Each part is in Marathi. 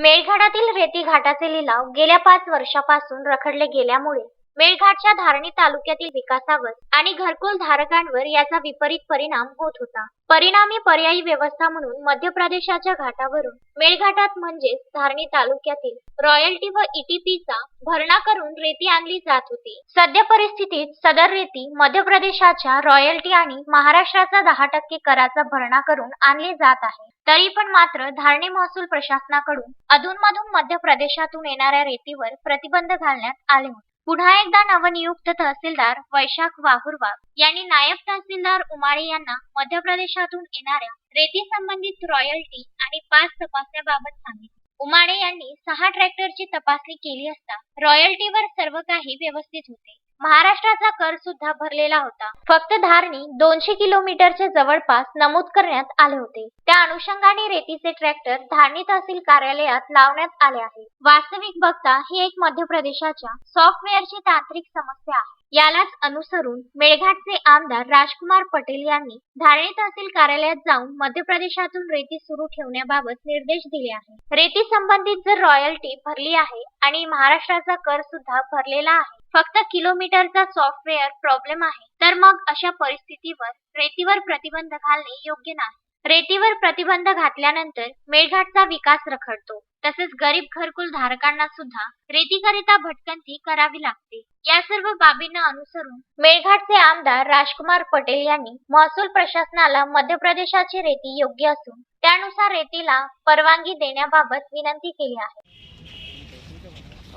मेळघाटातील रेती घाटाचे लिलाव गेल्या पाच वर्षापासून रखडले गेल्यामुळे मेळघाटच्या धारणी तालुक्यातील विकासावर आणि घरकुल धारकांवर याचा विपरीत परिणाम होत होता. परिणामी पर्यायी व्यवस्था म्हणून मध्य प्रदेशाच्या घाटावरून मेळघाटात म्हणजेच धारणी तालुक्यातील रॉयल्टी व ईटीपीचा भरणा करून रेती आणली जात होती. सध्या परिस्थितीत सदर रेती मध्य प्रदेशाच्या रॉयल्टी आणि महाराष्ट्राचा दहा टक्के कराचा भरणा करून आणली जात आहे. तरी पण मात्र धारणी महसूल प्रशासनाकडून अधूनमधून मध्य प्रदेशातून येणाऱ्या रेतीवर प्रतिबंध घालण्यात आले होते. पुन्हा एकदा नवनियुक्त तहसीलदार वैशाख वाहुरवा यांनी नायब तहसीलदार उमाळे यांना मध्य प्रदेशातून येणाऱ्या रेती संबंधित रॉयल्टी आणि पाच तपासण्याबाबत सांगितले. उमाळे यांनी सहा ट्रॅक्टरची तपासणी केली असता रॉयल्टीवर सर्व काही व्यवस्थित होते. महाराष्ट्राचा कर सुद्धा भरलेला होता. फक्त धारणी दोनशे किलोमीटरच्या जवळपास नमूद करण्यात आले होते. त्या अनुषंगाने रेतीचे ट्रॅक्टर धारणी तहसील कार्यालयात लावण्यात आले आहे. वास्तविक बघता ही एक मध्य प्रदेशाच्या सॉफ्टवेअरची तांत्रिक समस्या आहे. यालाच अनुसरून मेळघाटचे आमदार राजकुमार पटेल यांनी धारणी तहसील कार्यालयात जाऊन मध्य प्रदेशातून रेती सुरू ठेवण्याबाबत निर्देश दिले आहे. रेती संबंधित जर रॉयल्टी भरली आहे आणि महाराष्ट्राचा कर सुद्धा भरलेला आहे फक्त किलोमीटरचा सॉफ्टवेअर प्रॉब्लेम आहे. तर मग अशा परिस्थितीवर रेतीवर प्रतिबंध घालणे योग्य नाही. रेतीवर प्रतिबंध घातल्यानंतर मेळघाटचा विकास रखडतो. तसेच गरीब घरकुल धारकांना सुद्धा रेतीकरिता भटकंती करावी लागते. या सर्व बाबींना अनुसरून मेळघाटचे आमदार राजकुमार पटेल यांनी महसूल प्रशासनाला मध्य प्रदेशाची रेती योग्य असून त्यानुसार रेतीला परवानगी देण्याबाबत विनंती केली आहे.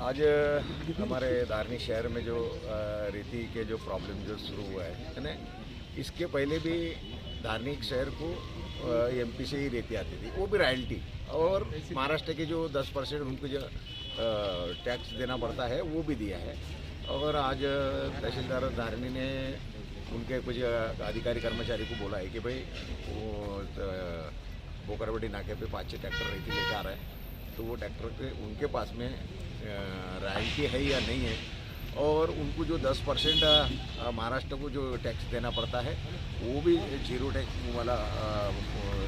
आज हमारे धारनी शहर में जो रेती के जो प्रॉब्लम जो शुरू हुआ है है ना? इसके पहले भी धारनी शहर को एमपी से ही रेती आती थी। वो भी रॉयल्टी और महाराष्ट्र के जो 10 परसेंट उनको जो टैक्स देना पड़ता है, वो भी दिया है। और आज तहसीलदार धारनी ने उनके कुछ अधिकारी कर्मचारी को बोला है कि भाई, वो बोकरवटी नाके पे पाँच छः ट्रैक्टर रेती लेके आ रहा है। तो वो ट्रैक्टर के उनके पास में रॉयल्टी है या नहीं है, और उनको जो 10 परसेंट महाराष्ट्र को जो टैक्स देना पड़ता है, वो भी ज़ीरो टैक्स वाला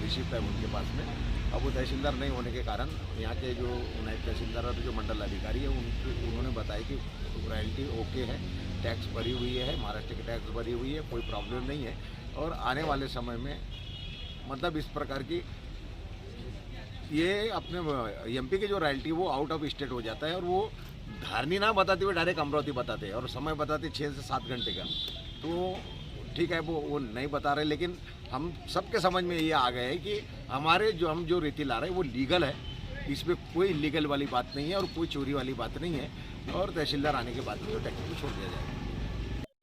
रिसिप्ट है उनके पास में। अब वो तहसीलदार नहीं होने के कारण, यहाँ के जो नायब तहसीलदार और जो मंडल अधिकारी है, उनको, उन्होंने बताया कि रॉयल्टी ओके है टैक्स भरी हुई है, महाराष्ट्र की टैक्स भरी हुई है, कोई प्रॉब्लम नहीं है। और आने वाले समय में मतलब इस प्रकार की ये अपने एमपी के जो रॉयल्टी वो आउट ऑफ़ स्टेट हो जाता है और वो धारनी ना बताते हुए डायरेक्ट अमरावती बताते हैं और समय बताते छः से सात घंटे का। तो ठीक है, वो वो नहीं बता रहे, लेकिन हम सबके समझ में ये आ गए है कि हमारे जो, हम जो रीति ला रहे हैं, वो लीगल है। इसमें कोई लीगल वाली बात नहीं है और कोई चोरी वाली बात नहीं है और तहसीलदार आने के बाद में जो टैक्स को छोड़ दिया जाएगा।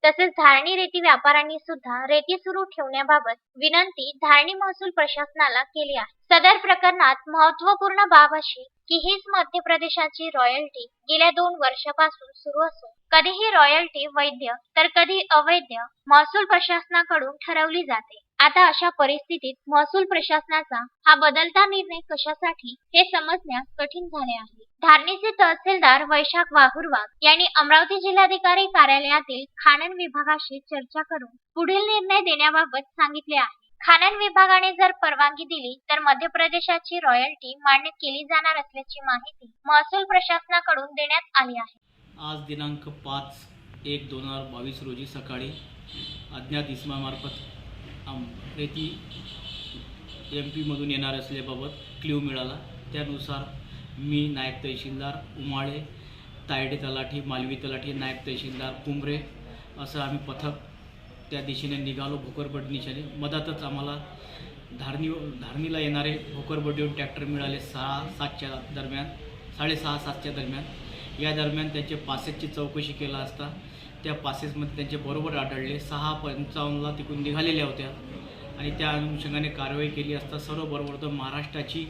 तसेच धारणी रेती व्यापाऱ्यांनी सुद्धा रेती सुरू ठेवण्याबाबत विनंती धारणी महसूल प्रशासनाला केली आहे. सदर प्रकरणात महत्त्वपूर्ण बाब अशी की हीच मध्य प्रदेशाची रॉयल्टी गेल्या दोन वर्षापासून सुरू असून कधीही रॉयल्टी वैध तर कधी अवैध महसूल प्रशासनाकडून ठरवली जाते. आता अशा परिस्थितीत महसूल प्रशासनाचा हा बदलता निर्णय कशासाठी हे समजण्यास कठीण झाले आहे. धारणीचे तहसीलदार वैशाख वाहुरवाग यांनी अमरावती जिल्हाधिकारी कार्यालयातील खाणन विभागाशी चर्चा करून पुढील निर्णय देण्याबाबत सांगितले आहे. खाणन विभागाने जर परवानगी दिली तर मध्य प्रदेशाची रॉयल्टी मान्य केली जाणार असल्याची माहिती महसूल प्रशासनाकडून देण्यात आली आहे. आज दिनांक पाच एक दोन हजार बावीस रोजी सकाळी अज्ञात इसमामार्फत अमरेती एम पीमधून येणार असल्याबाबत क्ल्यू मिळाला. त्यानुसार मी नायब तहसीलदार उमाळे तायडे तलाठी मालवी तलाठी नायब तहसीलदार कुंभरे असं आम्ही पथक त्या दिशेने निघालो भोकरबडणीच्याने मधातच आम्हाला धारणी धारणीला येणारे भोकरबडीहून ट्रॅक्टर मिळाले सहा सातच्या दरम्यान साडेसहा सातच्या दरम्यान. या दरम्यान त्यांचे पासेसची चौकशी केला असता त्या पासेसमध्ये त्यांचे बरोबर आढळले. सहा पंचावन्नला तिकडून निघालेल्या होत्या. आणि त्या अनुषंगाने कारवाई केली असता सर्व बरोबर तर महाराष्ट्राची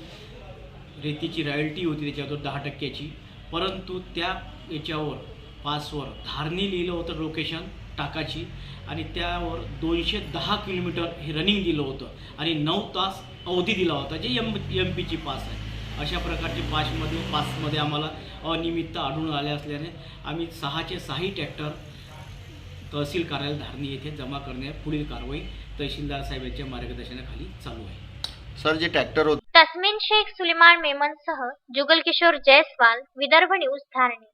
रेतीची रॉयल्टी होती त्याच्यावर दहा टक्क्याची. परंतु त्या याच्यावर पासवर धारणी लिहिलं होतं लोकेशन टाकाची. आणि त्यावर दोनशे दहा किलोमीटर हे रनिंग दिलं होतं. आणि नऊ तास अवधी दिला होता जे एम एम पीची पास आहे. अशा प्रकारचे पासमध्ये पासमध्ये आम्हाला अनियमितता आढळून आल्या असल्याने आम्ही सहाचे सहाही ट्रॅक्टर तहसील कार्यालय धारणी येथे जमा करणे पुढील कारवाई तहसीलदार साहेबांच्या मार्गदर्शनाखाली चालू आहे. सर जे ट्रॅक्टर होते तस्मिन शेख सुलेमान मेमनसह जुगल किशोर जयस्वाल विदर्भ न्यूज धारणी.